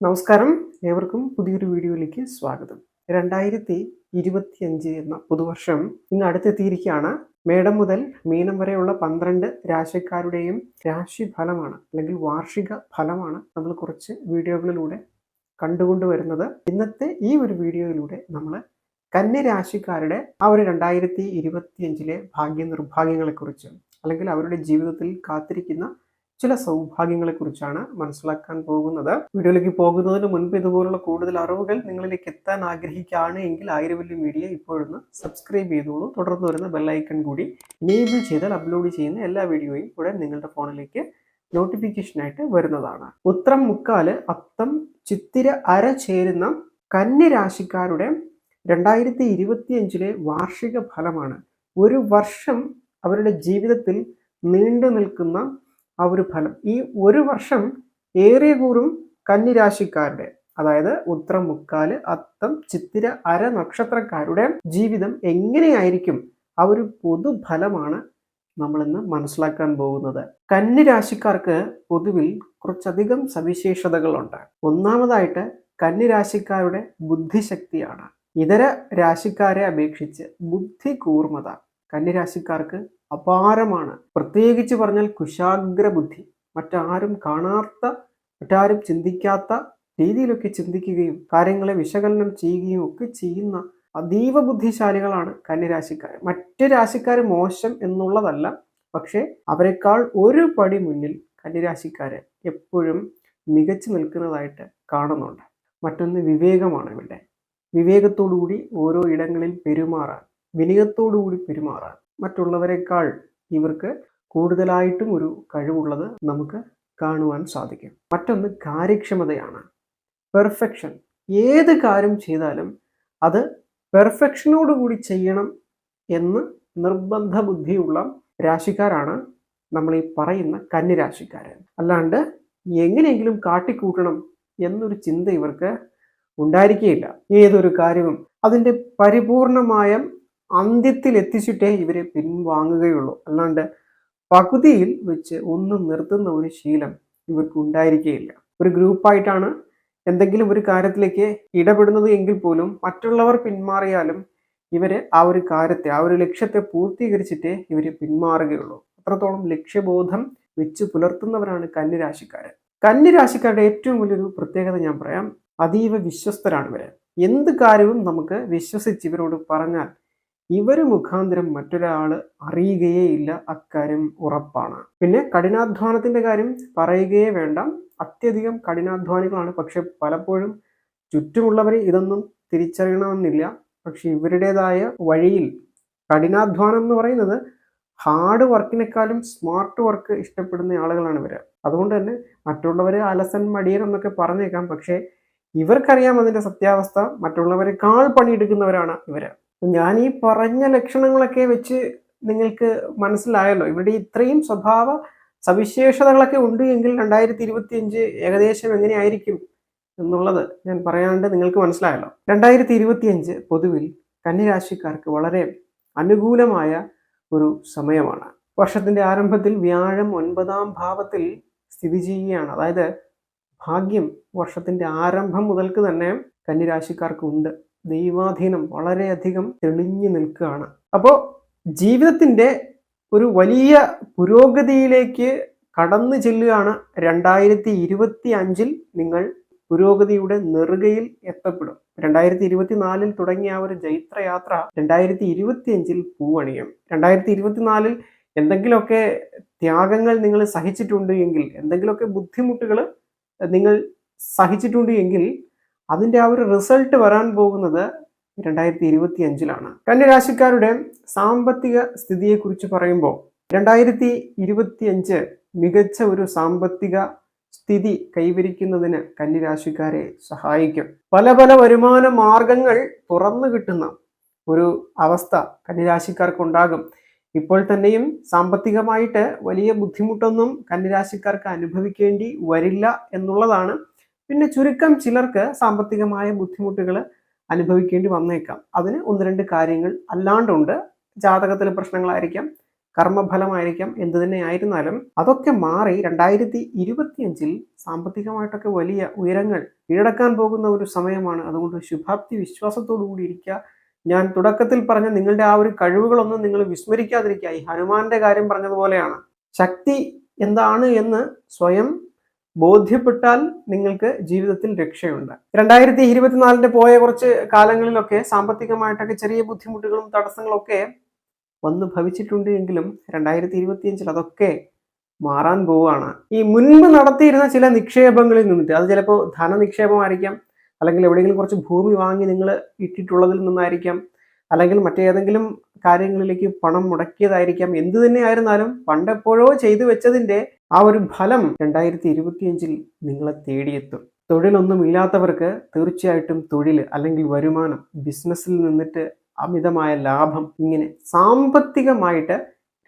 നമസ്കാരം. ഏവർക്കും പുതിയൊരു വീഡിയോയിലേക്ക് സ്വാഗതം. രണ്ടായിരത്തി ഇരുപത്തിയഞ്ച് എന്ന പുതുവർഷം ഇന്ന് അടുത്തെത്തിയിരിക്കുകയാണ്. മേടം മുതൽ മീനം വരെയുള്ള പന്ത്രണ്ട് രാശിക്കാരുടെയും രാശി ഫലമാണ് അല്ലെങ്കിൽ വാർഷിക ഫലമാണ് നമ്മൾ കുറച്ച് വീഡിയോകളിലൂടെ കണ്ടുകൊണ്ടുവരുന്നത് ഇന്നത്തെ ഈ ഒരു വീഡിയോയിലൂടെ നമ്മൾ കന്യരാശിക്കാരുടെ ആ ഒരു രണ്ടായിരത്തി ഇരുപത്തിയഞ്ചിലെ ഭാഗ്യ നിർഭാഗ്യങ്ങളെക്കുറിച്ച് അല്ലെങ്കിൽ അവരുടെ ജീവിതത്തിൽ കാത്തിരിക്കുന്ന ചില സൗഭാഗ്യങ്ങളെക്കുറിച്ചാണ് മനസ്സിലാക്കാൻ പോകുന്നത്. വീഡിയോയിലേക്ക് പോകുന്നതിന് മുൻപ് ഇതുപോലുള്ള കൂടുതൽ അറിവുകൾ നിങ്ങളിലേക്ക് എത്താൻ ആഗ്രഹിക്കുകയാണ് എങ്കിൽ ആയിരവല്യം മീഡിയ ഇപ്പോഴൊന്ന് സബ്സ്ക്രൈബ് ചെയ്തോളൂ. തുടർന്ന് വരുന്ന ബെല്ലൈക്കൺ കൂടി എനേബിൾ ചെയ്താൽ അപ്ലോഡ് ചെയ്യുന്ന എല്ലാ വീഡിയോയും ഉടൻ നിങ്ങളുടെ ഫോണിലേക്ക് നോട്ടിഫിക്കേഷനായിട്ട് വരുന്നതാണ്. ഉത്രം മുക്കാൽ അത്തം ചിത്തിര അര ചേരുന്ന കന്യരാശിക്കാരുടെ രണ്ടായിരത്തി ഇരുപത്തിയഞ്ചിലെ വാർഷിക ഫലമാണ്. ഒരു വർഷം അവരുടെ ജീവിതത്തിൽ നീണ്ടു നിൽക്കുന്ന ആ ഒരു ഫലം. ഈ ഒരു വർഷം ഏറിയ കൂറും കന്നിരാശിക്കാരുടെ അതായത് ഉത്രം മുക്കാൽ അത്തം ചിത്തിര അര നക്ഷത്രക്കാരുടെ ജീവിതം എങ്ങനെയായിരിക്കും? ആ ഒരു പൊതുഫലമാണ് നമ്മളിന്ന് മനസ്സിലാക്കാൻ പോകുന്നത്. കന്നിരാശിക്കാർക്ക് പൊതുവിൽ കുറച്ചധികം സവിശേഷതകളുണ്ട്. ഒന്നാമതായിട്ട് കന്നിരാശിക്കാരുടെ ബുദ്ധിശക്തിയാണ്. ഇതര രാശിക്കാരെ അപേക്ഷിച്ച് ബുദ്ധി കൂർമ്മത കന്നിരാശിക്കാർക്ക് അപാരമാണ്. പ്രത്യേകിച്ച് പറഞ്ഞാൽ കുശാഗ്ര ബുദ്ധി മറ്റാരും കാണാത്ത മറ്റാരും ചിന്തിക്കാത്ത രീതിയിലൊക്കെ ചിന്തിക്കുകയും കാര്യങ്ങളെ വിശകലനം ചെയ്യുകയും ഒക്കെ ചെയ്യുന്ന അതീവ ബുദ്ധിശാലികളാണ് കന്യരാശിക്കാർ. മറ്റ് രാശിക്കാർ മോശം എന്നുള്ളതല്ല. പക്ഷേ അവരെക്കാൾ ഒരു പടി മുന്നിൽ കന്യരാശിക്കാര് എപ്പോഴും മികച്ചു നിൽക്കുന്നതായിട്ട് കാണുന്നുണ്ട്. മറ്റൊന്ന് വിവേകമാണ് ഇവിടെ. വിവേകത്തോടുകൂടി ഓരോ ഇടങ്ങളിൽ പെരുമാറാൻ വിനയത്തോടുകൂടി പെരുമാറാൻ. മറ്റുള്ളവരെക്കാൾ ഇവർക്ക് കൂടുതലായിട്ടും ഒരു കഴിവുള്ളത് നമുക്ക് കാണുവാൻ സാധിക്കും. മറ്റൊന്ന് കാര്യക്ഷമതയാണ്. പെർഫെക്ഷൻ. ഏത് കാര്യം ചെയ്താലും അത് പെർഫെക്ഷനോടുകൂടി ചെയ്യണം എന്ന് നിർബന്ധ ബുദ്ധിയുള്ള രാശിക്കാരാണ് നമ്മൾ ഈ പറയുന്ന കന്നിരാശിക്കാരൻ അല്ലാണ്ട് എങ്ങനെയെങ്കിലും കാട്ടിക്കൂട്ടണം എന്നൊരു ചിന്ത ഇവർക്ക് ഉണ്ടായിരിക്കുകയില്ല ഏതൊരു കാര്യവും അതിന്റെ പരിപൂർണമായ അന്ത്യത്തിൽ എത്തിച്ചിട്ടേ ഇവരെ പിൻവാങ്ങുകയുള്ളൂ. അല്ലാണ്ട് പകുതിയിൽ വെച്ച് ഒന്നും നിർത്തുന്ന ഒരു ശീലം ഇവർക്ക് ഉണ്ടായിരിക്കുകയില്ല ഒരു ഗ്രൂപ്പായിട്ടാണ് എന്തെങ്കിലും ഒരു കാര്യത്തിലേക്ക് ഇടപെടുന്നത് എങ്കിൽ പോലും മറ്റുള്ളവർ പിന്മാറിയാലും ഇവർ ആ ഒരു കാര്യത്തെ ആ ഒരു ലക്ഷ്യത്തെ പൂർത്തീകരിച്ചിട്ടേ ഇവർ പിന്മാറുകയുള്ളൂ. അത്രത്തോളം ലക്ഷ്യബോധം വെച്ച് പുലർത്തുന്നവരാണ് കന്നിരാശിക്കാർ കന്നിരാശിക്കാരുടെ ഏറ്റവും വലിയൊരു പ്രത്യേകത ഞാൻ പറയാം അതീവ വിശ്വസ്തരാണ് ഇവർ. എന്ത് കാര്യവും നമുക്ക് വിശ്വസിച്ച് ഇവരോട് പറഞ്ഞാൽ ഇവർ മുഖാന്തരം മറ്റൊരാൾ അറിയുകയേ ഇല്ല അക്കാര്യം ഉറപ്പാണ്. പിന്നെ കഠിനാധ്വാനത്തിന്റെ കാര്യം പറയുകയേ വേണ്ട. അത്യധികം കഠിനാധ്വാനികളാണ്. പക്ഷെ പലപ്പോഴും ചുറ്റുമുള്ളവർ ഇതൊന്നും തിരിച്ചറിയണമെന്നില്ല. പക്ഷെ ഇവരുടേതായ വഴിയിൽ കഠിനാധ്വാനം എന്ന് പറയുന്നത് ഹാർഡ് വർക്കിനേക്കാളും സ്മാർട്ട് വർക്ക് ഇഷ്ടപ്പെടുന്ന ആളുകളാണ് ഇവർ അതുകൊണ്ട് തന്നെ മറ്റുള്ളവർ അലസൻ മടിയൻ എന്നൊക്കെ പറഞ്ഞേക്കാം. പക്ഷേ ഇവർക്കറിയാം അതിന്റെ സത്യാവസ്ഥ. മറ്റുള്ളവരെക്കാൾ പണിയെടുക്കുന്നവരാണ് ഇവർ. ഞാൻ ഈ പറഞ്ഞ ലക്ഷണങ്ങളൊക്കെ വെച്ച് നിങ്ങൾക്ക് മനസ്സിലായല്ലോ. ഇവിടെ ഇത്രയും സ്വഭാവ സവിശേഷതകളൊക്കെ ഉണ്ട് എങ്കിൽ രണ്ടായിരത്തി ഇരുപത്തി അഞ്ച് ഏകദേശം എങ്ങനെയായിരിക്കും എന്നുള്ളത് ഞാൻ പറയാണ്ട് നിങ്ങൾക്ക് മനസ്സിലായല്ലോ. രണ്ടായിരത്തി ഇരുപത്തി അഞ്ച് പൊതുവിൽ കന്യരാശിക്കാർക്ക് വളരെ അനുകൂലമായ ഒരു സമയമാണ്. വർഷത്തിന്റെ ആരംഭത്തിൽ വ്യാഴം ഒൻപതാം ഭാവത്തിൽ സ്ഥിതി ചെയ്യുകയാണ്. അതായത് ഭാഗ്യം വർഷത്തിന്റെ ആരംഭം മുതൽക്ക് തന്നെ കന്യരാശിക്കാർക്ക് ഉണ്ട്. ദൈവാധീനം വളരെയധികം തെളിഞ്ഞു നിൽക്കുകയാണ്. അപ്പോൾ ജീവിതത്തിന്റെ ഒരു വലിയ പുരോഗതിയിലേക്ക് കടന്നു ചെല്ലുകയാണ് രണ്ടായിരത്തി ഇരുപത്തി അഞ്ചിൽ നിങ്ങൾ പുരോഗതിയുടെ നെറുകയിൽ എത്തപ്പെടും. രണ്ടായിരത്തി ഇരുപത്തിനാലിൽ തുടങ്ങിയ ആ ഒരു ജൈത്രയാത്ര രണ്ടായിരത്തി ഇരുപത്തി അഞ്ചിൽ പൂവണിയും. രണ്ടായിരത്തി ഇരുപത്തിനാലിൽ എന്തെങ്കിലുമൊക്കെ ത്യാഗങ്ങൾ നിങ്ങൾ സഹിച്ചിട്ടുണ്ട് എങ്കിൽ എന്തെങ്കിലുമൊക്കെ ബുദ്ധിമുട്ടുകൾ നിങ്ങൾ സഹിച്ചിട്ടുണ്ട് എങ്കിൽ അതിന്റെ ആ ഒരു റിസൾട്ട് വരാൻ പോകുന്നത് രണ്ടായിരത്തി ഇരുപത്തി അഞ്ചിലാണ് കന്യരാശിക്കാരുടെ സാമ്പത്തിക സ്ഥിതിയെക്കുറിച്ച് പറയുമ്പോൾ രണ്ടായിരത്തി ഇരുപത്തി അഞ്ച് മികച്ച ഒരു സാമ്പത്തിക സ്ഥിതി കൈവരിക്കുന്നതിന് കന്യരാശിക്കാരെ സഹായിക്കും. പല പല വരുമാന മാർഗങ്ങൾ തുറന്നു കിട്ടുന്ന ഒരു അവസ്ഥ കന്യരാശിക്കാർക്കുണ്ടാകും. ഇപ്പോൾ തന്നെയും സാമ്പത്തികമായിട്ട് വലിയ ബുദ്ധിമുട്ടൊന്നും കന്യരാശിക്കാർക്ക് അനുഭവിക്കേണ്ടി വരില്ല എന്നുള്ളതാണ് പിന്നെ ചുരുക്കം ചിലർക്ക് സാമ്പത്തികമായ ബുദ്ധിമുട്ടുകൾ അനുഭവിക്കേണ്ടി വന്നേക്കാം. അതിന് ഒന്ന് രണ്ട് കാര്യങ്ങൾ അല്ലാണ്ടുണ്ട്. ജാതകത്തിലെ പ്രശ്നങ്ങളായിരിക്കാം കർമ്മഫലമായിരിക്കാം എന്ത് തന്നെ ആയിരുന്നാലും അതൊക്കെ മാറി രണ്ടായിരത്തി ഇരുപത്തിയഞ്ചിൽ സാമ്പത്തികമായിട്ടൊക്കെ വലിയ ഉയരങ്ങൾ കീഴടക്കാൻ പോകുന്ന ഒരു സമയമാണ്. അതുകൊണ്ട് ശുഭാപ്തി വിശ്വാസത്തോടു കൂടി ഇരിക്കുക ഞാൻ തുടക്കത്തിൽ പറഞ്ഞ നിങ്ങളുടെ ആ ഒരു കഴിവുകളൊന്നും നിങ്ങൾ വിസ്മരിക്കാതിരിക്കുക. ഈ ഹനുമാന്റെ കാര്യം പറഞ്ഞതുപോലെയാണ്. ശക്തി എന്താണ് എന്ന് സ്വയം ബോധ്യപ്പെട്ടാൽ നിങ്ങൾക്ക് ജീവിതത്തിൽ രക്ഷയുണ്ട്. രണ്ടായിരത്തി ഇരുപത്തിനാലിന്റെ പോയ കുറച്ച് കാലങ്ങളിലൊക്കെ സാമ്പത്തികമായിട്ടൊക്കെ ചെറിയ ബുദ്ധിമുട്ടുകളും തടസ്സങ്ങളൊക്കെ വന്ന് ഭവിച്ചിട്ടുണ്ട് എങ്കിലും രണ്ടായിരത്തി ഇരുപത്തിയഞ്ചിൽ അതൊക്കെ മാറാൻ പോവുകയാണ്. ഈ മുൻപ് നടത്തിയിരുന്ന ചില നിക്ഷേപങ്ങളിൽ നിന്നിട്ട് അത് ചിലപ്പോൾ ധനനിക്ഷേപമായിരിക്കാം അല്ലെങ്കിൽ എവിടെയെങ്കിലും കുറച്ച് ഭൂമി വാങ്ങി നിങ്ങൾ ഇട്ടിട്ടുള്ളതിൽ നിന്നായിരിക്കാം അല്ലെങ്കിൽ മറ്റേതെങ്കിലും കാര്യങ്ങളിലേക്ക് പണം മുടക്കിയതായിരിക്കാം എന്തു തന്നെ ആയിരുന്നാലും പണ്ടെപ്പോഴോ ചെയ്തു വെച്ചതിന്റെ ആ ഒരു ഫലം രണ്ടായിരത്തി ഇരുപത്തിയഞ്ചിൽ നിങ്ങളെ തേടിയെത്തും. തൊഴിലൊന്നും ഇല്ലാത്തവർക്ക് തീർച്ചയായിട്ടും തൊഴിൽ അല്ലെങ്കിൽ വരുമാനം ബിസിനസ്സിൽ നിന്നിട്ട് അമിതമായ ലാഭം ഇങ്ങനെ സാമ്പത്തികമായിട്ട്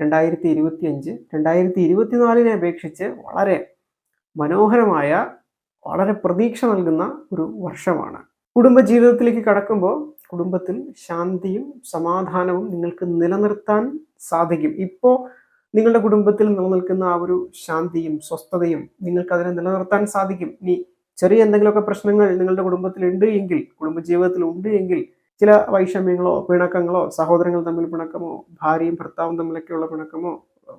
രണ്ടായിരത്തി ഇരുപത്തി അഞ്ച് രണ്ടായിരത്തി ഇരുപത്തിനാലിനെ അപേക്ഷിച്ച് വളരെ മനോഹരമായ വളരെ പ്രതീക്ഷ നൽകുന്ന ഒരു വർഷമാണ്. കുടുംബജീവിതത്തിലേക്ക് കടക്കുമ്പോൾ കുടുംബത്തിൽ ശാന്തിയും സമാധാനവും നിങ്ങൾക്ക് നിലനിർത്താൻ സാധിക്കും. ഇപ്പോൾ നിങ്ങളുടെ കുടുംബത്തിൽ നിലനിൽക്കുന്ന ആ ഒരു ശാന്തിയും സ്വസ്ഥതയും നിങ്ങൾക്ക് അതിനെ നിലനിർത്താൻ സാധിക്കും. ഇനി ചെറിയ എന്തെങ്കിലുമൊക്കെ പ്രശ്നങ്ങൾ നിങ്ങളുടെ കുടുംബത്തിൽ ഉണ്ട് എങ്കിൽ കുടുംബജീവിതത്തിൽ ഉണ്ട് എങ്കിൽ ചില വൈഷമ്യങ്ങളോ പിണക്കങ്ങളോ സഹോദരങ്ങൾ തമ്മിൽ പിണക്കമോ ഭാര്യയും ഭർത്താവും തമ്മിലൊക്കെയുള്ള പിണക്കമോ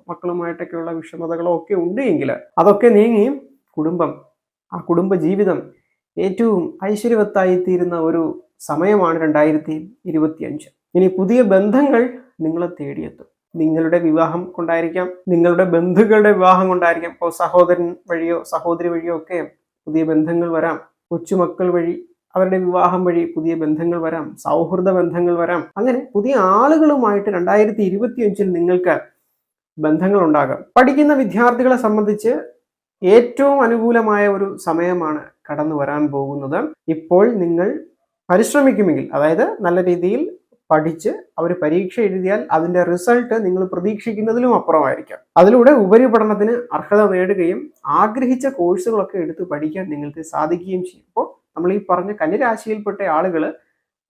മക്കളുമായിട്ടൊക്കെയുള്ള വിഷമതകളോ ഒക്കെ ഉണ്ട് എങ്കിൽ അതൊക്കെ നീങ്ങി കുടുംബം ആ കുടുംബ ജീവിതം ഏറ്റവും ഐശ്വര്യവത്തായി തീരുന്ന ഒരു സമയമാണ് രണ്ടായിരത്തി ഇരുപത്തി അഞ്ച് ഇനി പുതിയ ബന്ധങ്ങൾ നിങ്ങളെ തേടിയെത്തും. നിങ്ങളുടെ വിവാഹം കൊണ്ടായിരിക്കാം നിങ്ങളുടെ ബന്ധുക്കളുടെ വിവാഹം കൊണ്ടായിരിക്കാം. ഇപ്പോൾ സഹോദരൻ വഴിയോ സഹോദരി വഴിയോ ഒക്കെ പുതിയ ബന്ധങ്ങൾ വരാം. കൊച്ചുമക്കൾ വഴി അവരുടെ വിവാഹം വഴി പുതിയ ബന്ധങ്ങൾ വരാം. സൗഹൃദ ബന്ധങ്ങൾ വരാം. അങ്ങനെ പുതിയ ആളുകളുമായിട്ട് രണ്ടായിരത്തി ഇരുപത്തി അഞ്ചിൽ നിങ്ങൾക്ക് ബന്ധങ്ങൾ ഉണ്ടാകാം. പഠിക്കുന്ന വിദ്യാർത്ഥികളെ സംബന്ധിച്ച് ഏറ്റവും അനുകൂലമായ ഒരു സമയമാണ് കടന്നു വരാൻ പോകുന്നത്. ഇപ്പോൾ നിങ്ങൾ പരിശ്രമിക്കുമെങ്കിൽ അതായത് നല്ല രീതിയിൽ പഠിച്ച് അവർ പരീക്ഷ എഴുതിയാൽ അതിന്റെ റിസൾട്ട് നിങ്ങൾ പ്രതീക്ഷിക്കുന്നതിലും അപ്പുറമായിരിക്കാം. അതിലൂടെ ഉപരിപഠനത്തിന് അർഹത നേടുകയും ആഗ്രഹിച്ച കോഴ്സുകളൊക്കെ എടുത്ത് പഠിക്കാൻ നിങ്ങൾക്ക് സാധിക്കുകയും ചെയ്യും. അപ്പോൾ നമ്മൾ ഈ പറഞ്ഞ കന്യരാശിയിൽപ്പെട്ട ആളുകൾ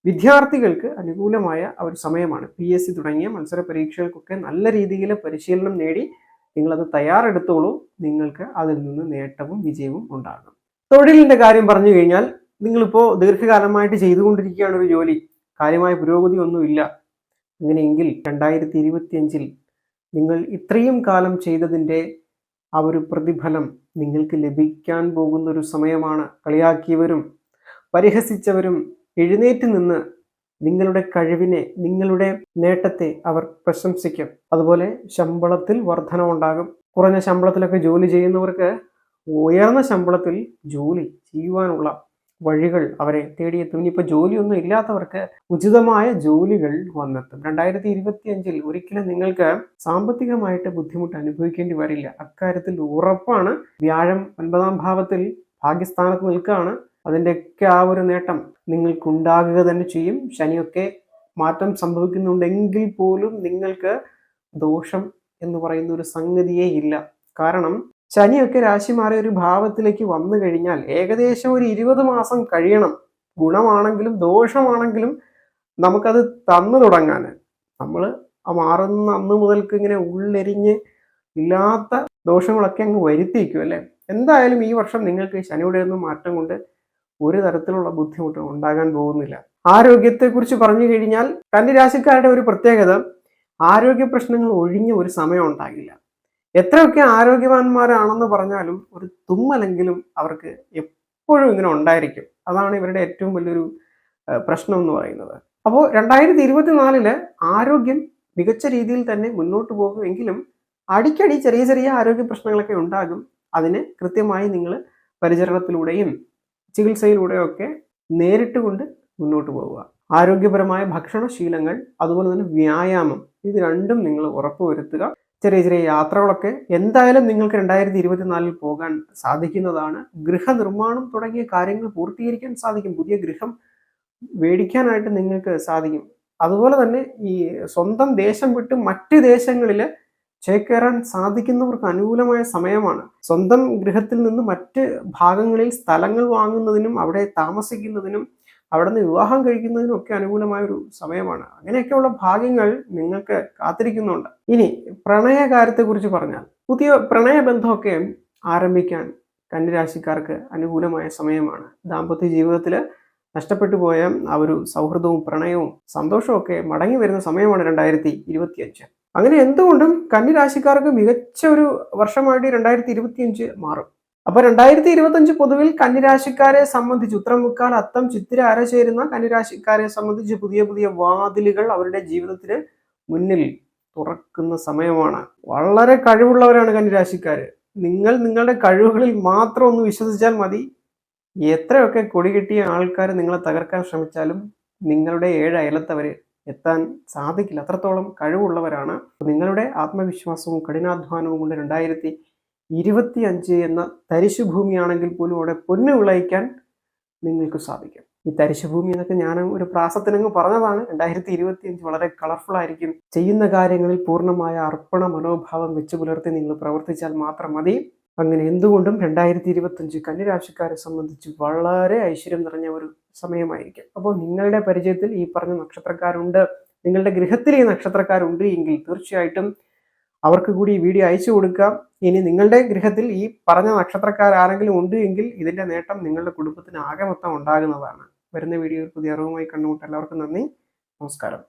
വിദ്യാർത്ഥികൾക്ക് അനുകൂലമായ ഒരു സമയമാണ്. പി എസ് സി തുടങ്ങിയ മത്സര പരീക്ഷകൾക്കൊക്കെ നല്ല രീതിയിൽ പരിശീലനം നേടി നിങ്ങളത് തയ്യാറെടുത്തോളൂ. നിങ്ങൾക്ക് അതിൽ നിന്ന് നേട്ടവും വിജയവും ഉണ്ടാകും. തൊഴിലിന്റെ കാര്യം പറഞ്ഞു കഴിഞ്ഞാൽ നിങ്ങളിപ്പോൾ ദീർഘകാലമായിട്ട് ചെയ്തുകൊണ്ടിരിക്കുകയാണ് ഒരു ജോലി. കാര്യമായ പുരോഗതി ഒന്നുമില്ല. അങ്ങനെയെങ്കിൽ രണ്ടായിരത്തി ഇരുപത്തിയഞ്ചിൽ നിങ്ങൾ ഇത്രയും കാലം ചെയ്തതിന്റെ ആ ഒരു പ്രതിഫലം നിങ്ങൾക്ക് ലഭിക്കാൻ പോകുന്ന ഒരു സമയമാണ്. കളിയാക്കിയവരും പരിഹസിച്ചവരും എഴുന്നേറ്റ് നിന്ന് നിങ്ങളുടെ കഴിവിനെ നിങ്ങളുടെ നേട്ടത്തെ അവർ പ്രശംസിക്കും. അതുപോലെ ശമ്പളത്തിൽ വർധനമുണ്ടാകും കുറഞ്ഞ ശമ്പളത്തിലൊക്കെ ജോലി ചെയ്യുന്നവർക്ക് ഉയർന്ന ശമ്പളത്തിൽ ജോലി ചെയ്യുവാനുള്ള വഴികൾ അവരെ തേടിയെത്തും. ഇനിയിപ്പോൾ ജോലിയൊന്നും ഇല്ലാത്തവർക്ക് ഉചിതമായ ജോലികൾ വന്നെത്തും. രണ്ടായിരത്തി ഇരുപത്തി അഞ്ചിൽ ഒരിക്കലും നിങ്ങൾക്ക് സാമ്പത്തികമായിട്ട് ബുദ്ധിമുട്ട് അനുഭവിക്കേണ്ടി വരില്ല. അക്കാര്യത്തിൽ ഉറപ്പാണ്. വ്യാഴം ഒൻപതാം ഭാവത്തിൽ ഭാഗ്യസ്ഥാനത്ത് നിൽക്കുകയാണ്. അതിന്റെയൊക്കെ ആ ഒരു നേട്ടം നിങ്ങൾക്കുണ്ടാകുക തന്നെ ചെയ്യും. ശനിയൊക്കെ മാറ്റം സംഭവിക്കുന്നുണ്ടെങ്കിൽ പോലും നിങ്ങൾക്ക് ദോഷം എന്ന് പറയുന്ന ഒരു സംഗതിയേ ഇല്ല. കാരണം ശനിയൊക്കെ രാശി മാറിയ ഒരു ഭാവത്തിലേക്ക് വന്നു കഴിഞ്ഞാൽ ഏകദേശം ഒരു ഇരുപത് മാസം കഴിയണം. ഗുണമാണെങ്കിലും ദോഷമാണെങ്കിലും നമുക്കത് തന്നു തുടങ്ങാൻ. നമ്മൾ ആ മാറുന്ന അന്ന് മുതൽക്ക് ഇങ്ങനെ ഉള്ളെരിഞ്ഞ് ഇല്ലാത്ത ദോഷങ്ങളൊക്കെ അങ്ങ് വരുത്തിയിരിക്കും അല്ലേ? എന്തായാലും ഈ വർഷം നിങ്ങൾക്ക് ശനിയുടെ ഒന്നും മാറ്റം കൊണ്ട് ഒരു തരത്തിലുള്ള ബുദ്ധിമുട്ടും ഉണ്ടാകാൻ പോകുന്നില്ല. ആരോഗ്യത്തെക്കുറിച്ച് പറഞ്ഞു കഴിഞ്ഞാൽ കന്നി രാശിക്കാരുടെ ഒരു പ്രത്യേകത ആരോഗ്യ പ്രശ്നങ്ങൾ ഒഴിഞ്ഞ ഒരു സമയം ഉണ്ടാകില്ല. എത്രയൊക്കെ ആരോഗ്യവാന്മാരാണെന്ന് പറഞ്ഞാലും ഒരു തുമ്മലെങ്കിലും അവർക്ക് എപ്പോഴും ഇങ്ങനെ ഉണ്ടായിരിക്കും. അതാണ് ഇവരുടെ ഏറ്റവും വലിയൊരു പ്രശ്നം എന്ന് പറയുന്നത്. അപ്പോൾ രണ്ടായിരത്തി ഇരുപത്തിനാലിൽ ആരോഗ്യം മികച്ച രീതിയിൽ തന്നെ മുന്നോട്ട് പോകുമെങ്കിലും അടിക്കടി ചെറിയ ചെറിയ ആരോഗ്യ പ്രശ്നങ്ങളൊക്കെ ഉണ്ടാകും. അതിന് കൃത്യമായി നിങ്ങൾ പരിചരണത്തിലൂടെയും ചികിത്സയിലൂടെയും ഒക്കെ നേരിട്ട് കൊണ്ട് മുന്നോട്ട് പോവുക. ആരോഗ്യപരമായ ഭക്ഷണശീലങ്ങൾ അതുപോലെ തന്നെ വ്യായാമം ഇത് രണ്ടും നിങ്ങൾ ഉറപ്പുവരുത്തുക. ചെറിയ ചെറിയ യാത്രകളൊക്കെ എന്തായാലും നിങ്ങൾക്ക് രണ്ടായിരത്തി ഇരുപത്തിനാലിൽ പോകാൻ സാധിക്കുന്നതാണ്. ഗൃഹനിർമ്മാണം തുടങ്ങിയ കാര്യങ്ങൾ പൂർത്തീകരിക്കാൻ സാധിക്കും. പുതിയ ഗൃഹം മേടിക്കാനായിട്ട് നിങ്ങൾക്ക് സാധിക്കും. അതുപോലെ തന്നെ ഈ സ്വന്തം ദേശം വിട്ട് മറ്റ് ദേശങ്ങളിൽ ചേക്കേറാൻ സാധിക്കുന്നവർക്ക് അനുകൂലമായ സമയമാണ്. സ്വന്തം ഗൃഹത്തിൽ നിന്ന് മറ്റ് ഭാഗങ്ങളിൽ സ്ഥലങ്ങൾ വാങ്ങുന്നതിനും അവിടെ താമസിക്കുന്നതിനും അവിടെ നിന്ന് വിവാഹം കഴിക്കുന്നതിനൊക്കെ അനുകൂലമായ ഒരു സമയമാണ്. അങ്ങനെയൊക്കെയുള്ള ഭാഗ്യങ്ങൾ നിങ്ങൾക്ക് കാത്തിരിക്കുന്നുണ്ട്. ഇനി പ്രണയകാര്യത്തെക്കുറിച്ച് പറഞ്ഞാൽ പുതിയ പ്രണയബന്ധമൊക്കെ ആരംഭിക്കാൻ കന്നിരാശിക്കാർക്ക് അനുകൂലമായ സമയമാണ്. ദാമ്പത്യ ജീവിതത്തിൽ നഷ്ടപ്പെട്ടു പോയ ആ ഒരു സൗഹൃദവും പ്രണയവും സന്തോഷവും ഒക്കെ മടങ്ങി വരുന്ന സമയമാണ് രണ്ടായിരത്തി ഇരുപത്തിയഞ്ച് അങ്ങനെ എന്തുകൊണ്ടും കന്നിരാശിക്കാർക്ക് മികച്ച ഒരു വർഷമായിട്ട് രണ്ടായിരത്തി ഇരുപത്തിയഞ്ച് മാറും. അപ്പൊ രണ്ടായിരത്തി ഇരുപത്തഞ്ച് പൊതുവിൽ കന്നിരാശിക്കാരെ സംബന്ധിച്ച് ഉത്തരമുക്കാൽ അത്തം ചിത്തിര അരചേരുന്ന കന്നിരാശിക്കാരെ സംബന്ധിച്ച് പുതിയ പുതിയ വാതിലുകൾ അവരുടെ ജീവിതത്തിന് മുന്നിൽ തുറക്കുന്ന സമയമാണ്. വളരെ കഴിവുള്ളവരാണ് കന്നിരാശിക്കാര്. നിങ്ങൾ നിങ്ങളുടെ കഴിവുകളിൽ മാത്രം ഒന്ന് വിശ്വസിച്ചാൽ മതി. എത്രയൊക്കെ കൊടി കിട്ടിയ ആൾക്കാർ നിങ്ങളെ തകർക്കാൻ ശ്രമിച്ചാലും നിങ്ങളുടെ ഏഴ് അയലത്തവര് എത്താൻ സാധിക്കില്ല. അത്രത്തോളം കഴിവുള്ളവരാണ്. നിങ്ങളുടെ ആത്മവിശ്വാസവും കഠിനാധ്വാനവും കൊണ്ട് രണ്ടായിരത്തി ഇരുപത്തി എന്ന എന്ന തരിശുഭൂമിയാണെങ്കിൽ പോലും അവിടെ പൊന്നു വിളയിക്കാൻ നിങ്ങൾക്ക് സാധിക്കും. ഈ തരിശു ഭൂമി എന്നൊക്കെ ഞാൻ ഒരു പ്രാസത്തിനങ്ങ് പറഞ്ഞതാണ്. രണ്ടായിരത്തി ഇരുപത്തി അഞ്ച് വളരെ കളർഫുൾ ആയിരിക്കും. ചെയ്യുന്ന കാര്യങ്ങളിൽ പൂർണമായ അർപ്പണ മനോഭാവം വെച്ച് പുലർത്തി നിങ്ങൾ പ്രവർത്തിച്ചാൽ മാത്രം മതി. അങ്ങനെ എന്തുകൊണ്ടും രണ്ടായിരത്തി ഇരുപത്തഞ്ച് കന്നിരാശിക്കാരെ സംബന്ധിച്ച് വളരെ ഐശ്വര്യം നിറഞ്ഞ ഒരു സമയമായിരിക്കും. അപ്പോൾ നിങ്ങളുടെ പരിചയത്തിൽ ഈ പറഞ്ഞ നക്ഷത്രക്കാരുണ്ട്. നിങ്ങളുടെ ഗൃഹത്തിൽ ഈ നക്ഷത്രക്കാരുണ്ട് എങ്കിൽ തീർച്ചയായിട്ടും അവർക്ക് കൂടി ഈ വീഡിയോ അയച്ചു കൊടുക്കാം ഇനി നിങ്ങളുടെ ഗൃഹത്തിൽ ഈ പറഞ്ഞ നക്ഷത്രക്കാർ ആരെങ്കിലും ഉണ്ട് എങ്കിൽ ഇതിന്റെ നേട്ടം നിങ്ങളുടെ കുടുംബത്തിന് ആകെ മൊത്തം ഉണ്ടാകുന്നതാണ്. വരുന്ന വീഡിയോ പുതിയ അറിവുമായി കണ്ടുമുട്ട എല്ലാവർക്കും നന്ദി. നമസ്കാരം.